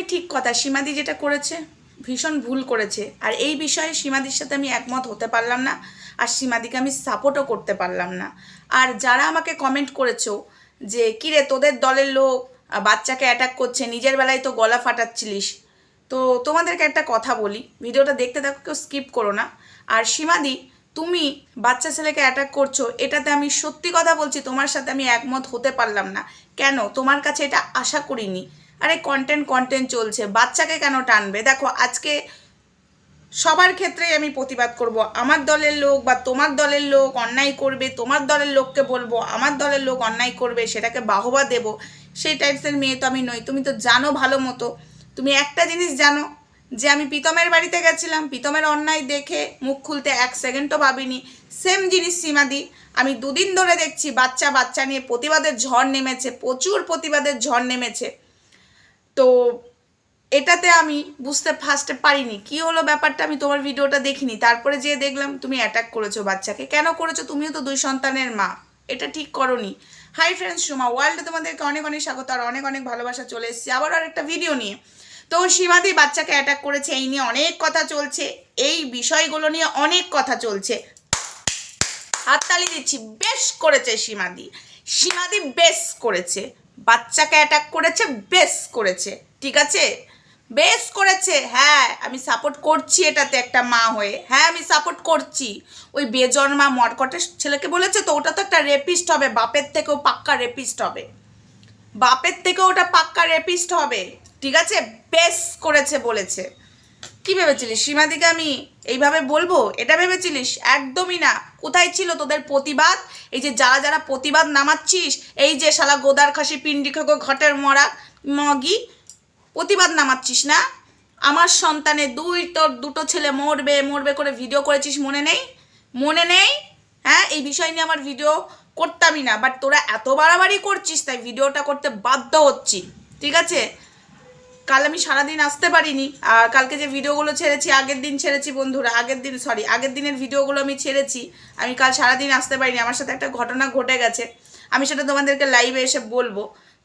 একদমই ঠিক কথা। সীমাদি যেটা করেছে, ভীষণ ভুল করেছে। আর এই বিষয়ে সীমাদির সাথে আমি একমত হতে পারলাম না, আর সীমাদিকে আমি সাপোর্টও করতে পারলাম না। আর যারা আমাকে কমেন্ট করেছ যে, কিরে, তোদের দলের লোক বাচ্চাকে অ্যাটাক করছে, নিজের বেলায় তো গলা ফাটাচ্ছিলিস। তো তোমাদেরকে একটা কথা বলি, ভিডিওটা দেখতে থাকো, কেউ স্কিপ করো না। আর সীমাদি, তুমি বাচ্চা ছেলেকে অ্যাটাক করছ, এটাতে আমি সত্যি কথা বলছি, তোমার সাথে আমি একমত হতে পারলাম না। কেন? তোমার কাছে এটা আশা করিনি। আরে কন্টেন্ট কন্টেন্ট চলছে। বাচ্চাকে কেন টানবে? দেখো, আজকে সবার ক্ষেত্রেই আমি প্রতিবাদ করব। আমার দলের লোক বা তোমার দলের লোক অন্যায় করবে, তোমার দলের লোককে বলব, আমার দলের লোক অন্যায় করবে, সেটাকে বাহবা দেব। সেই টাইপসের মেয়ে তো আমি নই। তুমি তো জানো ভালো মতো। তুমি একটা জিনিস জানো, যে আমি প্রীতমের বাড়িতে গেছিলাম। প্রীতমের অন্যায় দেখে মুখ খুলতে এক সেকেন্ডও ভাবিনি। সেম জিনিস সীমাদি। আমি দুদিন ধরে দেখছি বাচ্চা বাচ্চা নিয়ে প্রতিবাদের ঝড় নেমেছে, প্রচুর প্রতিবাদের ঝড় নেমেছে। তো এটাতে আমি বুঝতে ফার্স্টে পারিনি। কি হলো ব্যাপারটা আমি তোমার ভিডিওটা দেখিনি। তারপরে যেয়ে দেখলাম তুমি অ্যাটাক করেছ বাচ্চাকে। কেন করেছ? তুমিও তো দুই সন্তানের মা। এটা ঠিক করনি। হাই ফ্রেন্ডস সোমা ওয়ার্ল্ডে তোমাদেরকে অনেক অনেক স্বাগত আর অনেক অনেক ভালোবাসা চলে এসেছি। আবার আর একটা ভিডিও নিয়ে। তো সীমাদি বাচ্চাকে অ্যাটাক করেছে, এই নিয়ে অনেক কথা চলছে। এই বিষয়গুলো নিয়ে অনেক কথা চলছে। হাততালি দিচ্ছি, বেশ করেছে সীমাদি। সীমাদি বেশ করেছে। বাচ্চাকে অ্যাটাক করেছে, বেশ করেছে, ঠিক আছে? বেশ করেছে হ্যাঁ আমি সাপোর্ট করছি এটাতে একটা মা হয়ে। হ্যাঁ আমি সাপোর্ট করছি। ওই বেজন্মা মরকটের ছেলেকে বলেছে তো, ওটা তো একটা রেপিস্ট হবে, বাপের থেকেও পাক্কা রেপিস্ট হবে। বাপের থেকেও ওটা পাক্কা রেপিস্ট হবে, ঠিক আছে? বেশ করেছে, বলেছে। কি ভেবেছিলিস? সীমাদিকে আমি এইভাবে বলব? এটা ভেবেছিলিস? একদমই না। কোথায় ছিল তোদের প্রতিবাদ? এই যে যারা যারা প্রতিবাদ নামাচ্ছিস, এই যে শালা গোদার খাসি, পিন্ডি খাগো ঘটের মরা, মগি, প্রতিবাদ নামাচ্ছিস না? আমার সন্তানে দুই, তোর দুটো ছেলে মরবে মরবে করে ভিডিও করেছিস, মনে নেই? মনে নেই? হ্যাঁ এই বিষয় নিয়ে আমার ভিডিও করতামই না বাট তোরা এত বাড়াবাড়ি করছিস, তাই ভিডিওটা করতে বাধ্য হচ্ছি। ঠিক আছে? কাল আমি সারাদিন আসতে পারিনি। আর কালকে যে ভিডিওগুলো ছেড়েছি, আগের দিন ছেড়েছি বন্ধুরা, আগের দিন সরি আগের দিনের ভিডিওগুলো আমি ছেড়েছি। আমি কাল সারাদিন আসতে পারিনি, আমার সাথে একটা ঘটনা ঘটে গেছে। আমি সেটা তোমাদেরকে লাইভে এসে বলব।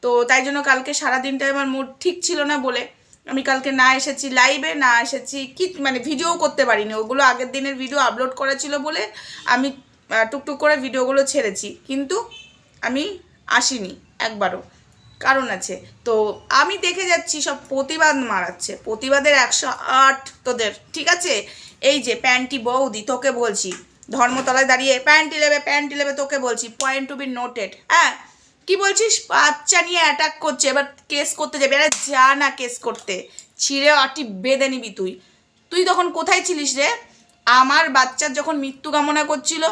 তো তাই জন্য কালকে সারাদিনটা আমার মুড ঠিক ছিল না বলে আমি কালকে না এসেছি লাইভে না এসেছি কি মানে ভিডিও করতে পারিনি। ওগুলো আগের দিনের ভিডিও আপলোড করা ছিল বলে আমি টুকটুক করে ভিডিওগুলো ছেড়েছি। কিন্তু আমি আসিনি একবারও। কারণ আছে। তো আমি দেখে যাচ্ছি সব প্রতিবাদ মারাচ্ছে। প্রতিবাদের একশো আট তোদের, ঠিক আছে? এই যে প্যান্টি বৌদি, তোকে বলছি, ধর্মতলায় দাঁড়িয়ে প্যান্টি নেবে প্যান্টি নেবে তোকে বলছি পয়েন্ট টু বি নোটেড হ্যাঁ? কি বলছিস? বাচ্চা নিয়ে অ্যাটাক করছে, এবার কেস করতে যাবে। আরে যা না কেস করতে, ছিঁড়ে আটি বেঁধে নিবি তুই। তুই তখন কোথায় ছিলিস রে? আমার বাচ্চার যখন মৃত্যু কামনা করছিল,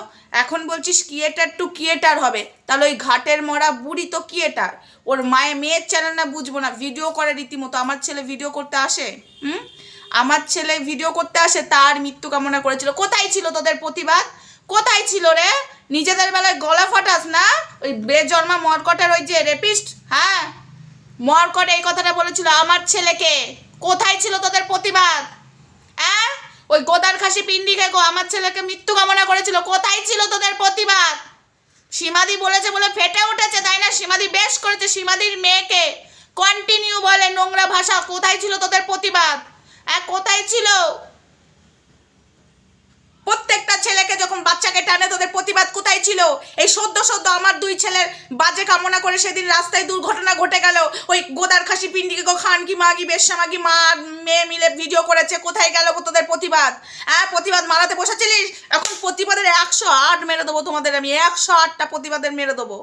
এখন বলছিস কিয়েটার টু কিয়েটার হবে। তাহলে ওই ঘাটের মরা বুড়ি তো কিয়েটার ওর মায়ের মেয়ের চ্যানেল না বুঝব না ভিডিও করে রীতিমতো। আমার ছেলে ভিডিও করতে আসে? হুম? আমার ছেলে ভিডিও করতে আসে, তার মৃত্যু কামনা করেছিল। কোথায় ছিল তোদের প্রতিবাদ? কোথায় ছিল রে? নিজেদের বেলায় গলা ফাটাস না? ওই বেজন্মা মরকটের ওই যে রেপিস্ট হ্যাঁ? মরকট এই কথাটা বলেছিল আমার ছেলেকে। কোথায় ছিল তোদের প্রতিবাদ? হ্যাঁ ওই গোদার খাসি পিন্ডি গো, আমার ছেলেকে মৃত্যু কামনা করেছিল। কোথায় ছিল তোদের প্রতিবাদ? সীমাদি বলেছে বলে ফেটে উঠেছে, তাই না? সীমাদি বেশ করেছে, সীমাদির মেয়েকে। কন্টিনিউ বলে নোংরা ভাষা, কোথায় ছিল তোদের প্রতিবাদ? হ্যাঁ কোথায় ছিল? প্রত্যেকটা ছেলেকে যখন বাচ্চাকে টানে, তোদের প্রতিবাদ কোথায় ছিল? এই সদ্য সদ্য আমার দুই ছেলের বাজে কামনা করে সেদিন রাস্তায় দুর্ঘটনা ঘটে গেল। ওই গোদার খাসি পিন্ডিকে খান কি মাগি বেশামাগি মা মেয়ে মিলে ভিডিও করেছে, কোথায় গেল তোদের প্রতিবাদ? হ্যাঁ প্রতিবাদ মারাতে বসেছিলিস? এখন প্রতিবাদের একশো আট মেরে দেবো তোমাদের আমি, একশো আটটা প্রতিবাদের মেরে দেবো।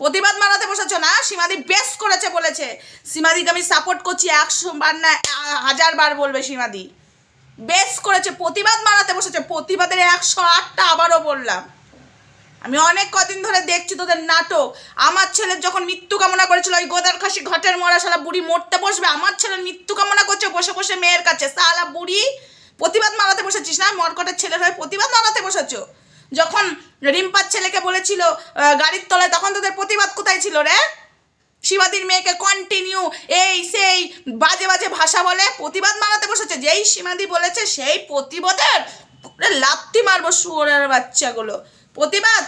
প্রতিবাদ মারাতে বসেছো না? সীমাদি বেশ করেছে বলেছে। সীমাদিকে আমি সাপোর্ট করছি একশো বার না, হাজার বার বলবে সীমাদি। বেশ করেছে, প্রতিবাদ মারাতে বসেছে, প্রতিবাদের একশো আটটা আবারও বললাম। আমি অনেক কদিন ধরে দেখছি তোদের নাটক। আমার ছেলের যখন মৃত্যু কামনা করেছিল, ওই গোদার খাসি ঘটের মরা শালা বুড়ি মরতে বসবে, আমার ছেলের মৃত্যু কামনা করছে, বসে বসে মেয়ের কাছে সালা বুড়ি প্রতিবাদ মারাতে বসেছিস না? মরকটের ছেলের হয়ে প্রতিবাদ মারাতে বসেছো? যখন রিম্পার ছেলেকে বলেছিল গাড়ির তলায়, তখন তোদের প্রতিবাদ কোথায় ছিল রে? শিবাদির মেয়েকে কন্টিনিউ এই সেই বাজে বাজে ভাষা বলে প্রতিবাদ মানাতে বসেছে। যেই সীমাদি বলেছে সেই প্রতিবাদের পুরো লাত্তি মারবো শুয়োরের বাচ্চাগুলো। প্রতিবাদ?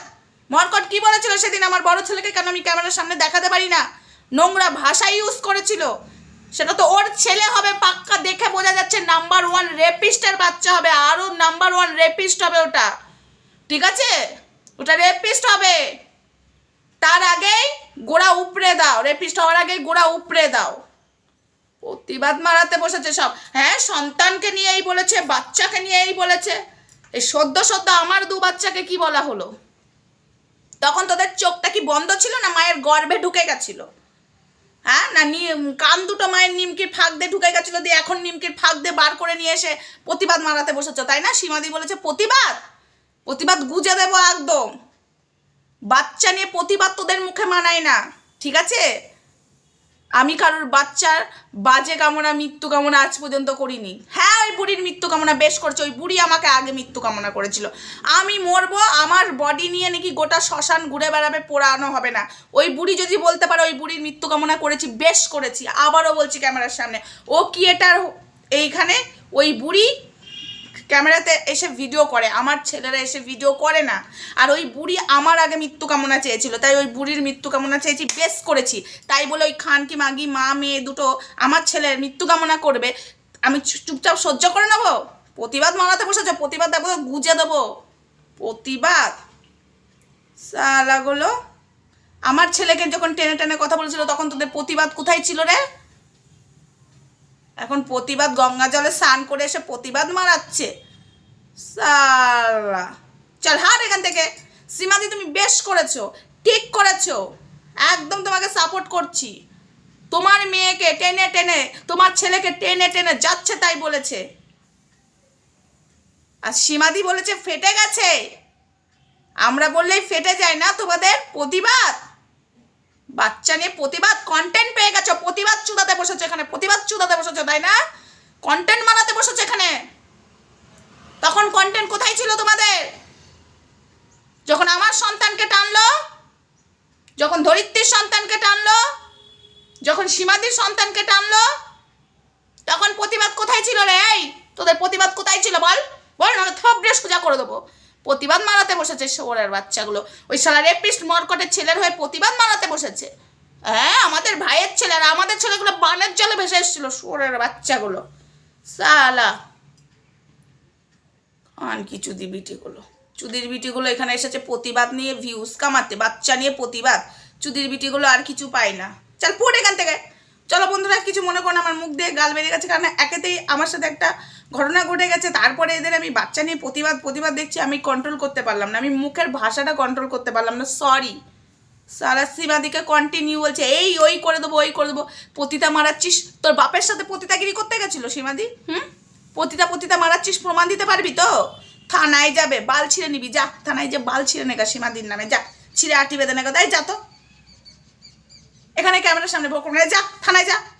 মরকট কি বলেছিল সেদিন আমার বড় ছেলেকে? কেন আমি ক্যামেরার সামনে দেখাতে পারি না? নোংরা ভাষা ইউজ করেছিল। সেটা তো ওর ছেলে হবে, পাক্কা দেখে বোঝা যাচ্ছে নাম্বার ওয়ান রেপিস্টের বাচ্চা হবে আরও নাম্বার ওয়ান রেপিস্ট হবে ওটা। ঠিক আছে? ওটা রেপিস্ট হবে। উপড়ে দাও। রেপিস্ট হওয়ার আগেই গোড়া উপড়ে দাও। প্রতিবাদ মারাতে বসেছে সব। হ্যাঁ সন্তানকে নিয়েই বলেছে, বাচ্চাকে নিয়েই বলেছে। এই সদ্য সদ্য আমার দু বাচ্চাকে কি বলা হলো? তখন তোদের চোখটা কি বন্ধ ছিল না মায়ের গর্ভে ঢুকে গেছিল? হ্যাঁ না নি- কান দুটো মায়ের নিমকির ফাঁক দিয়ে ঢুকে গেছিল দিয়ে এখন নিমকির ফাঁক দিয়ে বার করে নিয়ে এসে প্রতিবাদ মারাতে বসেছ, তাই না? সীমাদি বলেছে, প্রতিবাদ? প্রতিবাদ গুজে দেবো একদম। বাচ্চা নিয়ে প্রতিবাদ তোদের মুখে মানায় না। ঠিক আছে? আমি কারোর বাচ্চার বাজে কামনা, মৃত্যু কামনা আজ পর্যন্ত করিনি। হ্যাঁ ওই বুড়ির মৃত্যু কামনা বেশ করছে, ওই বুড়ি আমাকে আগে মৃত্যু কামনা করেছিল। আমি মরবো, আমার বডি নিয়ে নাকি গোটা শ্মশান ঘুরে বেড়াবে, পোড়ানো হবে না। ওই বুড়ি যদি বলতে পারে ওই বুড়ির মৃত্যু কামনা করেছি, বেশ করেছি, আবারও বলছি ক্যামেরার সামনে। ও কি এটার এইখানে? ওই বুড়ি ক্যামেরাতে এসে ভিডিও করে, আমার ছেলেরা এসে ভিডিও করে না। আর ওই বুড়ি আমার আগে মৃত্যু কামনা চেয়েছিল, তাই ওই বুড়ির মৃত্যু কামনা চেয়েছি, বেশ করেছি। তাই বলে ওই খান কি মাগি, মা, মেয়ে দুটো আমার ছেলের মৃত্যু কামনা করবে। আমি চুপচাপ সহ্য করে নেব? প্রতিবাদ মানাতে বসেছ? প্রতিবাদ দেবো গুজে দেবো? প্রতিবাদ? সালাগুলো আমার ছেলেকে যখন টেনে টেনে কথা বলেছিল, তখন তোদের প্রতিবাদ কোথায় ছিল রে? এখন প্রতিবাদ গঙ্গা জলে স্নান করে এসে প্রতিবাদ মারাচ্ছে। সালা। চল হাট এখান থেকে। সীমাদি তুমি বেশ করেছ, ঠিক করেছ। একদম তোমাকে সাপোর্ট করছি। তোমার মেয়েকে টেনে টেনে, তোমার ছেলেকে টেনে টেনে যাচ্ছে তাই বলেছে। আর সীমাদি বলেছে, ফেটে গেছে। আমরা বললেই ফেটে যায় না তোমাদের প্রতিবাদ? বাচ্চা নিয়ে প্রতিবাদ কন্টেন্ট পেয়ে গেছো, প্রতিবাদ চুদাতে বসেছো এখানে, প্রতিবাদ বসেছো, তাই না? কন্টেন্ট বানাতে বসেছো এখানে। তখন কন্টেন্ট কোথায় ছিল তোমাদের? যখন আমার সন্তানকে টানলো, যখন ধরিত্রীর সন্তানকে টানলো, যখন সীমাদির সন্তানকে টানলো, তখন প্রতিবাদ কোথায় ছিল রে? এই, তোদের প্রতিবাদ কোথায় ছিল বল? বল না থপ ড্রেস পূজা করে দেবো। প্রতিবাদ মানাতে বসেছে শোরের বাচ্চাগুলো। ওই সালা রেপিস্ট মরকটের ছেলের হয়ে প্রতিবাদ মানাতে বসেছে। হ্যাঁ আমাদের ভাইয়ের ছেলেরা, আমাদের ছেলেগুলো বানের জলে ভেসে এসেছিল শোরের বাচ্চাগুলো। সালা। আন কি চুদি বিটিগুলো। চুদির বিটিগুলো এখানে এসেছে প্রতিবাদ নিয়ে ভিউজ কামাতে, বাচ্চা নিয়ে প্রতিবাদ। চুদির বিটিগুলো আর কিছু পায় না। চল, পড় এখান থেকে। চলো বন্ধুরা, কিছু মনে করো আমার মুখ দিয়ে গাল বেরিয়ে গেছে, কারণ একেতেই আমার সাথে একটা ঘটনা ঘটে গেছে। তারপরে এদের আমি বাচ্চা নিয়ে প্রতিবাদ প্রতিবাদ দেখছি, আমি কন্ট্রোল করতে পারলাম না। আমি মুখের ভাষাটা কন্ট্রোল করতে পারলাম না সরি সারা সীমাদিকে কন্টিনিউ বলছে, এই, ওই করে দেবো, ওই করে দেবো। পতিতা মারাচ্ছিস? তোর বাপের সাথে পতিতাগিরি করতে গেছিল সীমাদি? হুম? পতিতা পতিতা মারাচ্ছিস, প্রমাণ দিতে পারবি তো? থানায় যাবে, বাল ছিঁড়ে নিবি, যা, থানায় যে বাল ছিঁড়ে নেগা সীমাদির নামে, যা, ছিঁড়ে আটি বেঁধে নেগা, তাই যা তো। এখানে ক্যামেরার সামনে ভোগ যা, থানায় যা।